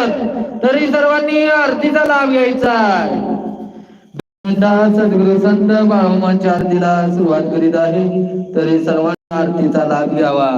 नसत तरी सर्वांनी आरतीचा लाभ घ्यायचा सद्गुरु संत बाळमांच्या आरतीला सुरुवात करीत आहे तरी सर्वांनी आरतीचा लाभ घ्यावा.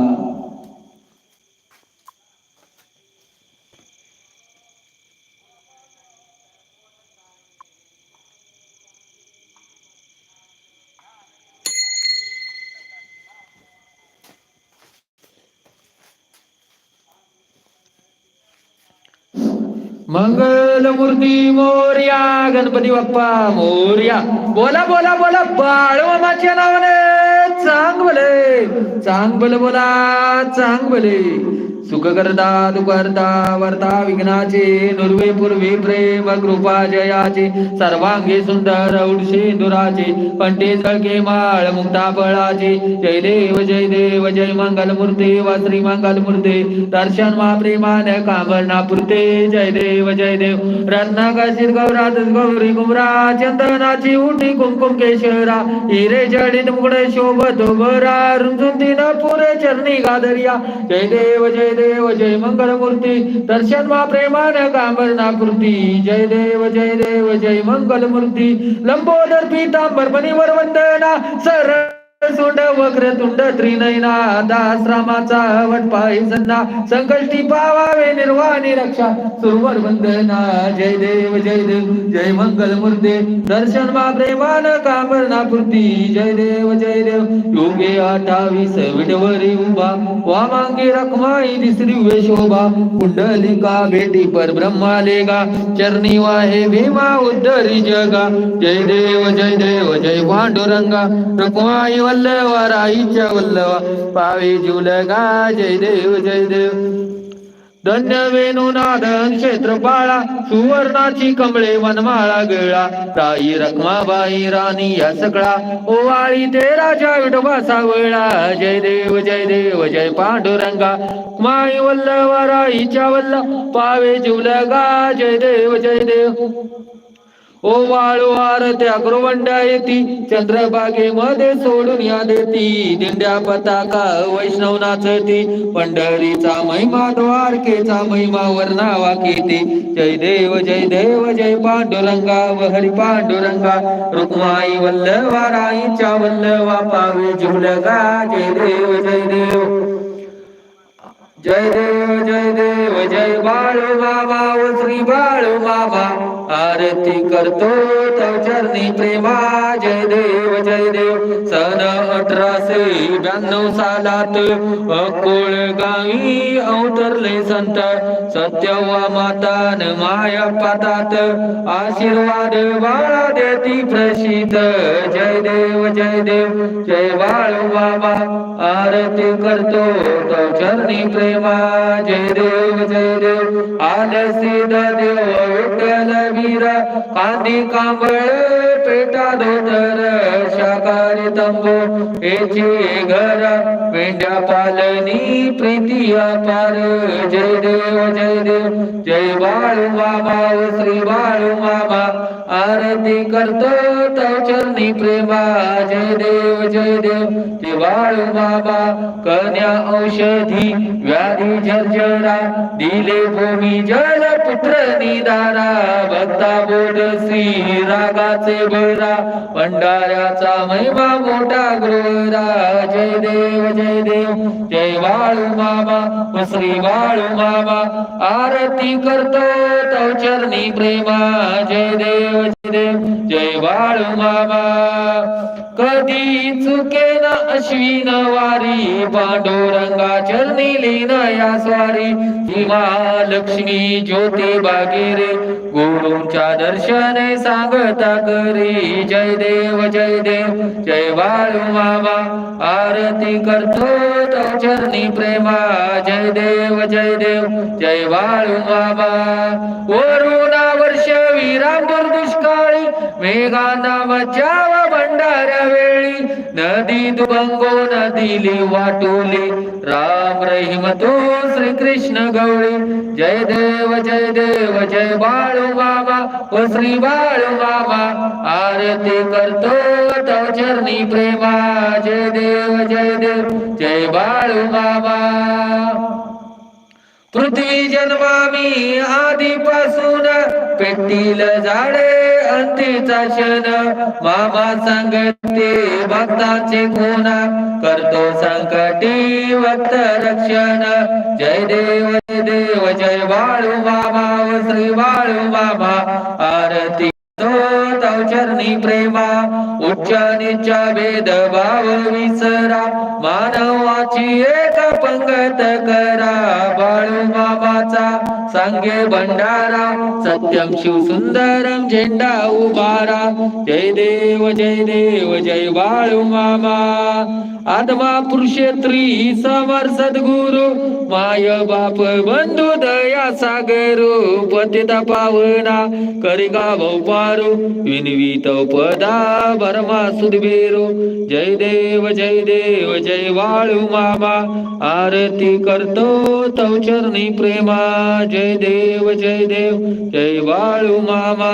मंगलमूर्ती मोर्या गणपती बाप्पा मोर्या. बोला बोला बोला बाळमामाच्या नावाने चांग भले चांग भले बोला चांग भले सुख करता दुखरता वर्ता विघ्नाचे नुर्वे पूर्वी प्रेम कृपा जयाचे सर्वांगी सुंदर उडशे दुराचे पंटे सळके माळ मुक्ता फळाचे जय देव जय देव जय मंगल मूर्ती व श्री मंगल मूर्ती दर्शन मा प्रेमान कामरना पुरते जय देव जय देव रत्न कशीर गौरात गौरी गुमरा चंदनाची उठी कुमकुम केशरा हिरे जडित मुगडे शोभत बरा रुंजून तीन पुरे चरणी गादरिया जय देव जय जय देव जय मंगल मूर्ती दर्शन मा प्रेमान कामरना पूर्ती जय देव जय देव जय मंगल मूर्ती लंबोदर पीतांबर मणिवर वंदना सर सोंड वक्र तुंड त्रिनयना दासरामाचा वटपाय सन्ना संकष्टी पावावे निर्वाणी रक्षा सुरवर वंदना जय देव जय देव जय मंगल मूर्ते दर्शन मा प्रेमान कामरना पूर्ती जय देव जय देव योगे अठावीस विडवरी उभा वामांगी रखमाई दिसरी वे शोभा कुंडलिका भेटी पर ब्रह्मालेगा चरणी वाहे भीमा उद्धरी जगा जय देव जय देव जय पांडुरंगा रखमाई वल्लवा राईच्या वल्लवा पावे जुलगा जय देव जय देव. धन्य वेणुनादन क्षेत्रपाळा सुवर्णाची कमळे वनमाळा गळा. राई रखमाबाई राणी या सगळा. ओवाळी ते राजा विठोबा सावळा जय देव जय देव जय पांडुरंगा. माई वल्लवा राईच्या वल्ल पावे जिवलगा जय देव जय देव. ओ वाळू आरत्या गुरुवंड्या येती चंद्रबागेमध्ये सोडून या देती. दिंड्या पताका वैष्णव नाचती पंढरीचा महिमा द्वारकेचा महिमा वर्णावा केती. जय देव जय देव जय पांडुरंगा व हरी पांडुरंगा. रुक्माई वल्लवा राईच्या वल्लवा पावे झुलगा. जय देव जय देव. जय देव जय देव जय बाळू बाबा व श्री बाळू बाबा. आरती करतो चरणी प्रेमा जय देव जय देव. सन अठराशे ब्याण्णव सालात कोळगावी अवतरले संत. सत्यवा मातान माया पातात. आशीर्वाद बाळा देती प्रसिद्ध. जय देव जय देव. जय बाळू बाबा आरती करतो. तो चरणी प्रेमा जय देव जय देव. आलसी देव विठ्ठल वीरा कांदी कांबळ पेटा धोतर शाकाहारी तंबू. याची घर मेंढ्या पालनी प्रीती अपार. जय देव जय देव. जय बाळू मामा श्री बाळू मामा. आरती करतो तव चरणी प्रेमा. जय देव जय देव. जय बाळू मामा कन्या औषधी औषधी व्याधी झरझरा दिले भूमी जल पुत्र निदारा भक्ता बोध श्री रागाचे बरा भंडाऱ्याचा महिमा मोठा गोरा जय देव जय देव जय वाळू मामा श्री वाळू मामा. आरती करतो तव चरणी प्रेमा. जय देव जय देव जय वाळू मामा. कधी चुकेन अश्विन वारी पांडुरंगा चरणी लीन या स्वारी ही लक्ष्मी ज्योती बागेरे गुरुच्या दर्शने सांगता करी जय देव जय देव जय बाळू मामा आरती करतो चरणी प्रेमा जय देव जय देव जय बाळू मामा. वरुणा वर्ष विरांबूर दुष्काळी मेघांना मजाव भंडाऱ्या वेळी. नदी दुभंगो नदीली वाटोली. राम रहीम तो श्री कृष्ण गवळी जय देव जय देव जय बाळू बाबा व श्री बाळू बाबा आरती करतो तव चरणी प्रेमा. जय देव जय देव जय बाळू बाबा पृथ्वी जन्मामी आधीपासून पेटील झाडे अंतीचा क्षण मामा सांगते भक्ताचे गुण करतो संकटी भक्त रक्षण. जय देव जय देव जय बाळू बाबा श्री बाळू बाबा आरती तो तव चरणी प्रेमा. उच्च निच भेद भाव विसरा मानवाची एक पंगत करा बाळू मामाचा सांगे भंडारा सत्यम शिव सुंदरम झेंडा उभारा. जय देव जय देव जय बाळू मामा आत्मा पुरुषेत्री समर सद्गुरु. माय बाप बंधू दया सागरू. पतिता पावना करिगा पारू. विनवीत पदा भरमा सुदबेरो जय देव जय देव जय वाळू मामा। आरती करतो तव चरणी प्रेमा। जय देव जय देव जय वाळू मामा।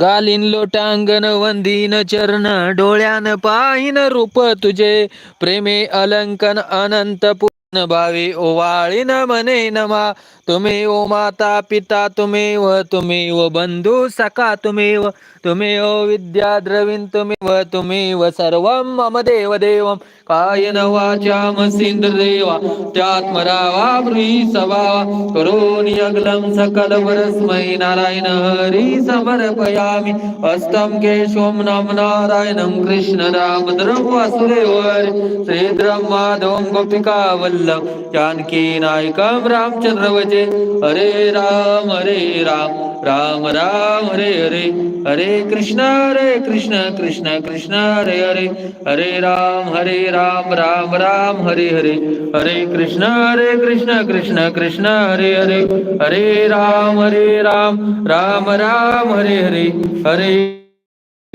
गालीन लोटांगण वंदीन चरण डोळ्यान पाहिन रूप तुझे। प्रेमे अलंकन अनंत भावी ओवाळी न मने नमा तुम्ही ओ माता पिता तुम्ही व तुम्ही व बंधू सखा तुम्ही व तुम्ही ओ विद्या द्रविण तुम्ही व तुम्ही व सर्व मम देव देव कायन वाचा मसिंद्र देवा त्यात्मरावा ब्री सभावा करोनि अगलं सकल वरस्मै नारायण हरी समर्पयामि हस्तं केशवं नाम नारायणं कृष्ण रामद्रं वासुदेवर श्रीद्रं माधवं गोपिका वल्लभ जानकी नायकं रामचंद्र वजे. हरे राम हरे राम राम राम हरे हरे हरे कृष्ण हरे कृष्ण कृष्ण कृष्ण हरे हरे हरे राम हरे राम राम राम हरे हरे हरे कृष्ण हरे कृष्ण कृष्ण कृष्ण हरे हरे हरे राम हरे राम राम राम हरे हरे हरे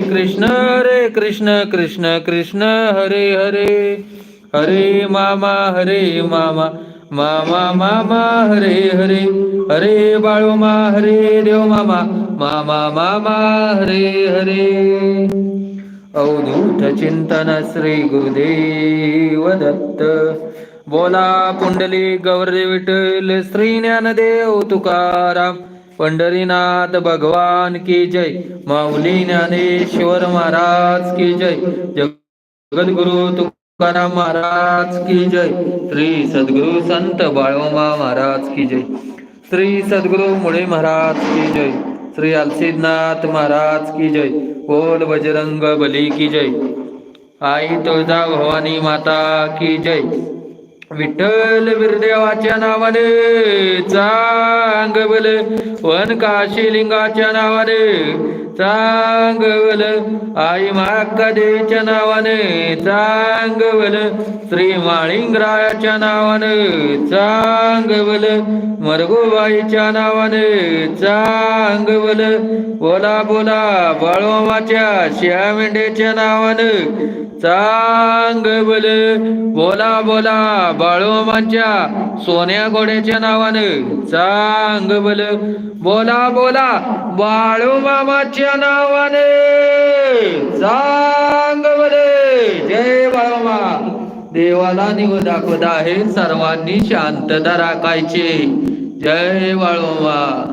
कृष्ण हरे कृष्ण कृष्ण कृष्ण हरे हरे हरे मामा हरे मामा मामा मामा हरे हरे. हरे बाळू मा हरे देव मामा मामा मामा हरे हरे. अवधूत चिंतन श्री गुरुदेव दत्त. बोला पुंडली गौरी विठ्ठल श्री ज्ञानदेव तुकाराम. पंढरीनाथ भगवान की जय. माऊली ज्ञानेश्वर महाराज की जय. जगद्गुरु तुकाराम महाराज की जय. श्री सद्गुरु संत बाळोमा महाराज की जय. श्री सद्गुरु मुळे महाराज की जय. श्री अलसीनाथ महाराज की जय. बोल बजरंग बली की जय. आई तुळजा भवानी माता की जय. विठ्ठल विरदेवाच्या नावाने चांग चांगवल वन काशी लिंगाच्या नावाने चांगवल. आई महाकादेच्या नावाने चांगवल. श्री माळिंगरायाच्या नावाने चांगवल. मरगोबाईच्या नावाने चांगवल. बोला बोला बाळोमाच्या शिया नावाने नावानं चांगवल. बोला बोला बाळोमांच्या सोन्या घोड्याच्या नावाने चांगवल. बोला बोला बाळू मामाच्या नावाने. चांगवल जय बाळोमा. देवाला निव दाखवत आहे. सर्वांनी शांतता राखायची जय बाळोमा.